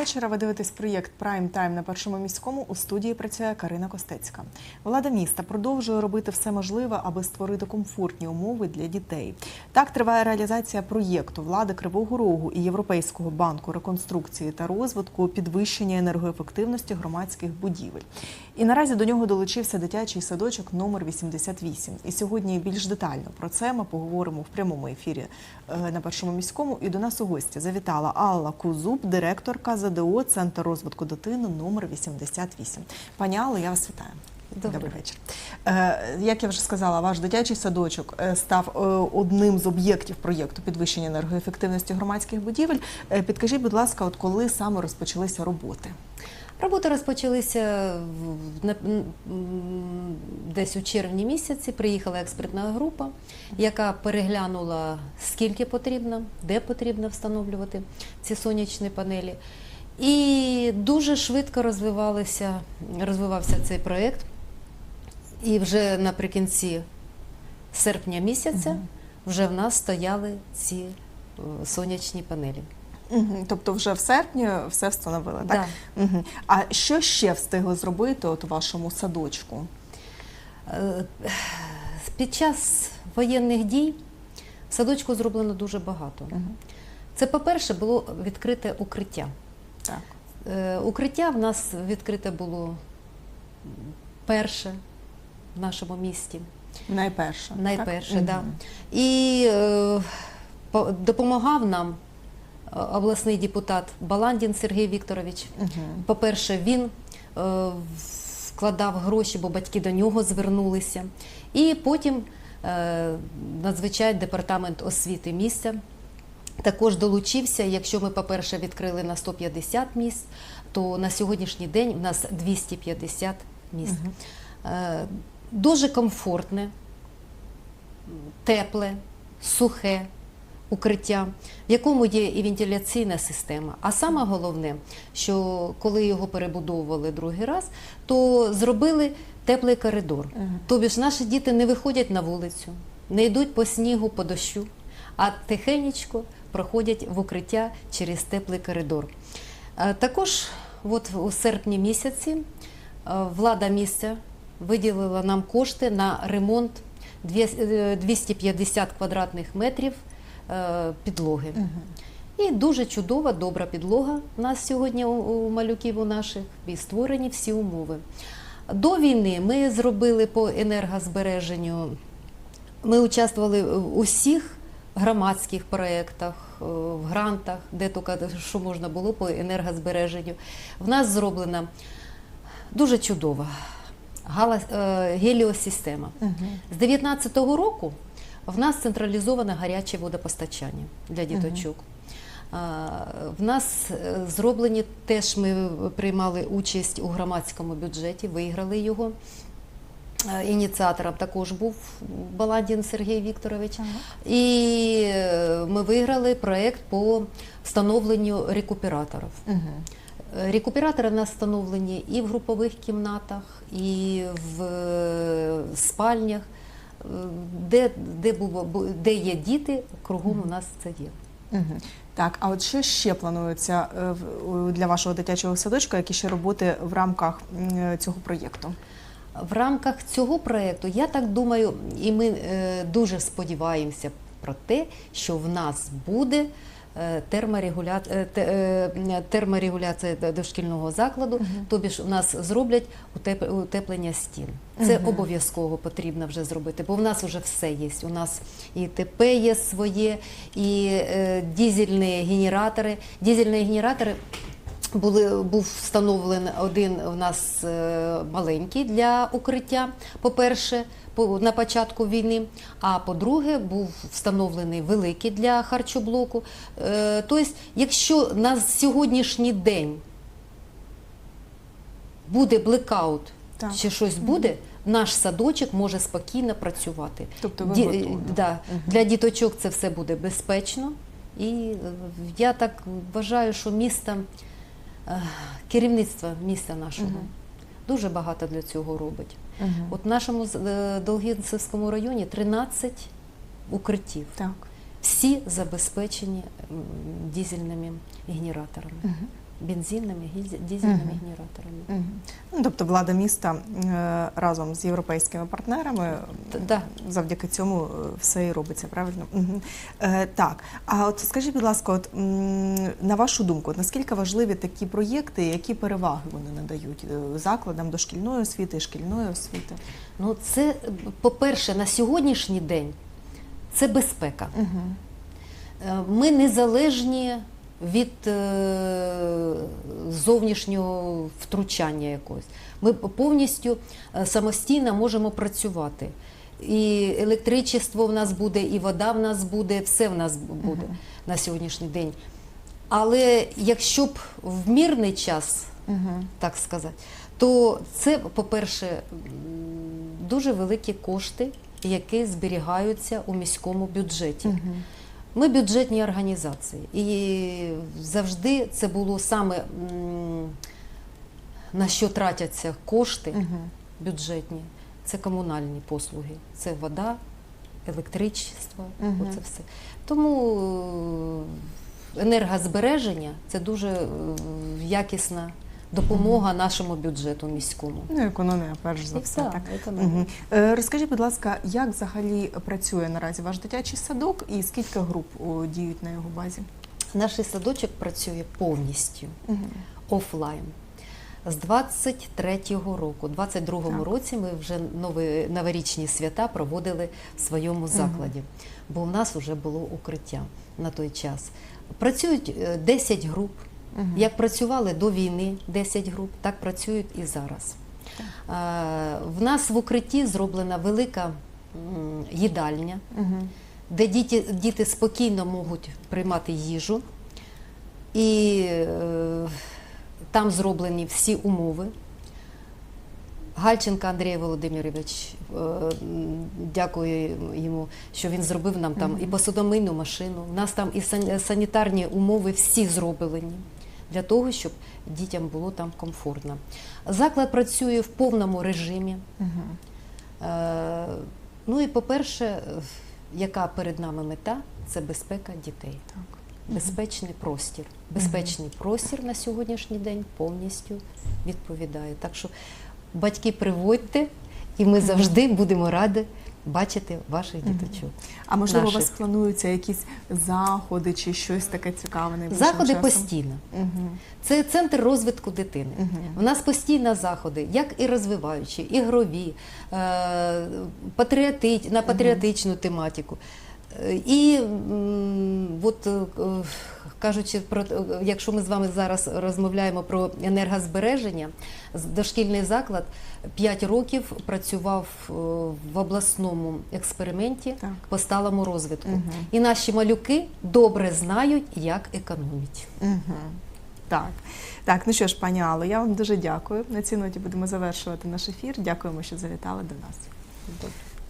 Вечора. Ви дивитесь проєкт Прайм Тайм на першому міському. У студії працює Карина Костецька. Влада міста продовжує робити все можливе, аби створити комфортні умови для дітей. Так триває реалізація проєкту влади Кривого Рогу і Європейського банку реконструкції та розвитку підвищення енергоефективності громадських будівель. І наразі до нього долучився дитячий садочок номер 88. І сьогодні більш детально про це ми поговоримо в прямому ефірі е, на першому міському. І до нас у гості завітала Алла Кузуб, директорка ЗДО Центр розвитку дитини номер 88. Пані Алло, я вас вітаю. Добрий вечір. Е, як я вже сказала, ваш дитячий садочок е, став е, одним з об'єктів проєкту підвищення енергоефективності громадських будівель. Підкажіть, будь ласка, от коли саме розпочалися роботи? Роботи розпочалися десь у червні місяці. Приїхала експертна група, яка переглянула, скільки потрібно, де потрібно встановлювати ці сонячні панелі. І дуже швидко розвивалися, розвивався цей проєкт. І вже наприкінці серпня місяця вже в нас стояли ці е, сонячні панелі. Угу. Тобто, вже в серпні все встановили, так? Да. Угу. А що ще встигли зробити от у вашому садочку? Е, Під час воєнних дій в садочку зроблено дуже багато. Угу. Це, по-перше, було відкрите укриття. Так. Е, Укриття в нас відкрите було перше в нашому місті. Найперше. Найперше, так? да. І е, по- допомагав нам е, обласний депутат Баландін Сергій Вікторович. Мгм. По-перше, він е, вкладав гроші, бо батьки до нього звернулися. І потім е, надзвичайний департамент освіти місця також долучився. Якщо ми, по-перше, відкрили на 150 місць, то на сьогоднішній день в нас 250 місць. Е, Дуже комфортне, тепле, сухе укриття, в якому є і вентиляційна система. А саме головне, що коли його перебудовували другий раз, то зробили теплий коридор. Мгм. Тобі ж наші діти не виходять на вулицю, не йдуть по снігу, по дощу, а тихенечко проходять в укриття через теплий коридор. Е, Також от у серпні місяці е, влада місця виділила нам кошти на ремонт е, 250 квадратних метрів е, підлоги. І дуже чудова, добра підлога у нас сьогодні у малюків у наших і створені всі умови. До війни ми зробили по енергозбереженню. Ми участвували в усіх громадських проєктах, е, в грантах, де тільки що можна було по енергозбереженню. В нас зроблена дуже чудова е, геліосистема. Мгм. З 2019 року в нас централізоване гаряче водопостачання для діточок. А, В нас е, зроблені теж ми приймали участь у громадському бюджеті, виграли його. Ініціатором також був Баландін Сергій Вікторович. Ага. І е, ми виграли проєкт по встановленню рекуператорів. Е, Рекуператори в нас встановлені і в групових кімнатах, і в е, спальнях, де, де, де є діти, кругом у нас це є. Так, а от що ще планується для вашого дитячого садочка? Які ще роботи в рамках цього проєкту? В рамках цього проєкту, я так думаю, і ми е, дуже сподіваємося про те, що в нас буде е, терморегуля... е, терморегуляція дошкільного закладу, Мгм. тобі ж у нас зроблять утеп- утеплення стін. Це Мгм. обов'язково потрібно вже зробити, бо в нас вже все є. У нас і ТП є своє, і дізельні генератори. Дізельні генератори були, був встановлений один у нас е, маленький для укриття, по-перше, на початку війни, а по-друге, був встановлений великий для харчоблоку. Е, Тобто, якщо на сьогоднішній день буде блекаут чи щось буде, наш садочок може спокійно працювати. Тобто ви Ді- да, Мгм. Для діточок це все буде безпечно. І я так вважаю, що місто, керівництво міста нашого Мгм. дуже багато для цього робить. Мгм. От в нашому е, Долгінцевському районі 13 укриттів. Так. Всі забезпечені дізельними генераторами. Мгм. Бензинними, дізельними генераторами. Мгм. Ну, тобто влада міста е, разом з європейськими партнерами да. завдяки цьому е, все і робиться, правильно? Мгм. Е, так, а от скажіть, будь ласка, от на вашу думку, от наскільки важливі такі проєкти, які переваги вони надають е, закладам дошкільної освіти і шкільної освіти? Ну, це, по-перше, на сьогоднішній день це безпека. Угу. Ми незалежні від е, зовнішнього втручання якогось. Ми повністю е, самостійно можемо працювати. І електричество в нас буде, і вода в нас буде, все в нас буде Мгм. на сьогоднішній день. Але якщо б в мирний час Угу. так сказати, то це, по-перше, дуже великі кошти, які зберігаються у міському бюджеті. Угу. Ми бюджетні організації, і завжди це було саме на що тратяться кошти бюджетні. Це комунальні послуги, це вода, електричество, оце все. Тому е, енергозбереження це дуже е, якісна допомога нашому бюджету міському. Ну, економія, перш за І все. так, Так. економія. Угу. Е, розкажіть, будь ласка, як взагалі працює наразі ваш дитячий садок і скільки груп о, діють на його базі? Наш садочок працює повністю Угу. офлайн. З 23-го року, 22-му Так. році ми вже нові, новорічні свята проводили в своєму закладі, бо в нас вже було укриття на той час. Працюють е, 10 груп. Мгм. Як працювали до війни 10 груп, так працюють і зараз. В нас в укритті зроблена велика їдальня, Угу. де діти, діти спокійно можуть приймати їжу, і е, там зроблені всі умови. Гальченко Андрій Володимирович, е, дякую йому, що він зробив нам там і посудомийну машину. У нас там і санітарні умови всі зроблені для того, щоб дітям було там комфортно. Заклад працює в повному режимі. Угу. Е, Ну і по-перше, яка перед нами мета це безпека дітей, Так. безпечний простір. Безпечний простір на сьогоднішній день повністю відповідає. Так що батьки приводьте, і ми завжди будемо раді бачити ваших діточок. А можливо, у вас плануються якісь заходи чи щось таке цікаве Заходи часом? постійно. Угу. Це центр розвитку дитини. Мгм. У нас постійно заходи, як і розвиваючі, ігрові, е, патріоти, на патріотичну тематику. Е, І от е, кажучи про якщо ми з вами зараз розмовляємо про енергозбереження, дошкільний заклад 5 років працював е, в обласному експерименті Так. по сталому розвитку. Мгм. І наші малюки добре знають, як економити. Угу. Так. Так, ну що ж, пані Алло, я вам дуже дякую. На цій ноті будемо завершувати наш ефір. Дякуємо, що завітали до нас.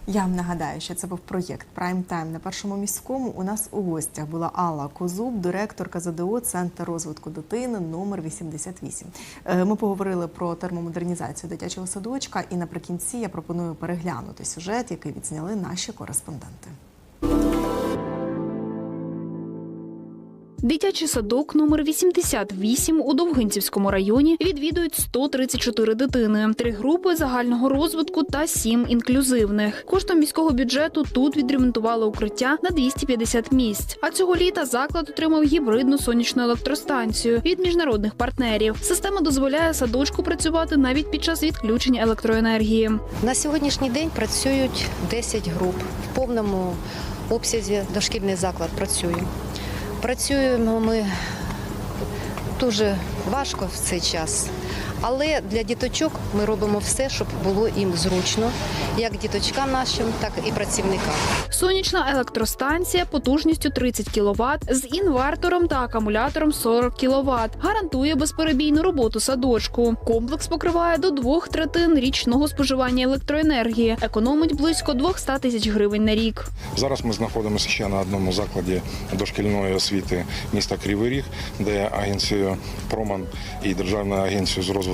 Я вам нагадаю, що це був проєкт Прайм Тайм на першому міському. У нас у гостях була Алла Козуб, директорка ЗДО Центр розвитку дитини номер 88. Е, Ми поговорили про термомодернізацію дитячого садочка, і наприкінці я пропоную переглянути сюжет, який відзняли наші кореспонденти. Дитячий садок номер 88 у Довгинцівському районі відвідують 134 дитини, три групи загального розвитку та сім інклюзивних. Коштом міського бюджету тут відремонтували укриття на 250 місць. А цього літа заклад отримав гібридну сонячну електростанцію від міжнародних партнерів. Система дозволяє садочку працювати навіть під час відключення електроенергії. На сьогоднішній день працюють 10 груп. В повному обсязі дошкільний заклад працює. Працюємо ми дуже важко в цей час, але для діточок ми робимо все, щоб було їм зручно, як діточкам нашим, так і працівникам. Сонячна електростанція потужністю 30 кВт з інвертором та акумулятором 40 кВт гарантує безперебійну роботу садочку. Комплекс покриває до двох третин річного споживання електроенергії, економить близько 200 тисяч гривень на рік. Зараз ми знаходимося ще на одному закладі дошкільної освіти міста Кривий Ріг, де агенцією Герман і Державною агенцією з розвитку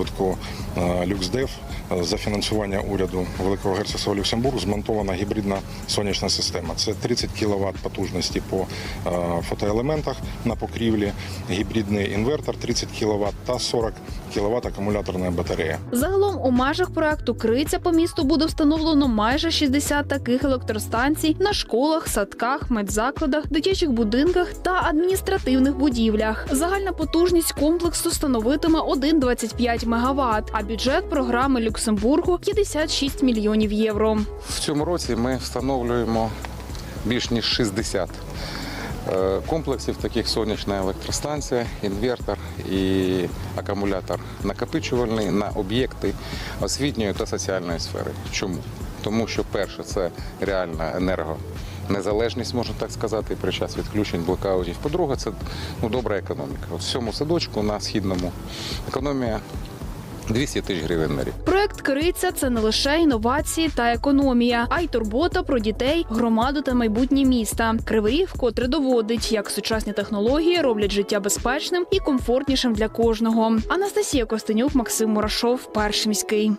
е, Люксдев е, за фінансування уряду Великого Герцогства Люксембургу змонтована гібридна сонячна система. Це 30 кВт потужності по е, фотоелементах на покрівлі, гібридний інвертор 30 кВт та 40 кВт акумуляторна батарея. Загалом у межах проекту Криця по місту буде встановлено майже 60 таких електростанцій на школах, садках, медзакладах, дитячих будинках та адміністративних будівлях. Загальна потужність комплексу становитиме 1,25 МВт, а бюджет програми Люксембургу 56 мільйонів євро. В цьому році ми встановлюємо більш ніж 60 е, комплексів таких сонячна електростанція, інвертор і акумулятор накопичувальний на об'єкти освітньої та соціальної сфери. Чому? Тому що перше це реальна енергонезалежність, можна так сказати, при час відключень блокаутів. По-друге, це ну, добра економіка. От в цьому садочку на східному економія 200 тисяч гривень на рік. Проект Криця це не лише інновації та економія, а й турбота про дітей, громаду та майбутнє міста. Кривий вкотре доводить, як сучасні технології роблять життя безпечним і комфортнішим для кожного. Анастасія Костенюк, Максим Мурашов, перший міський.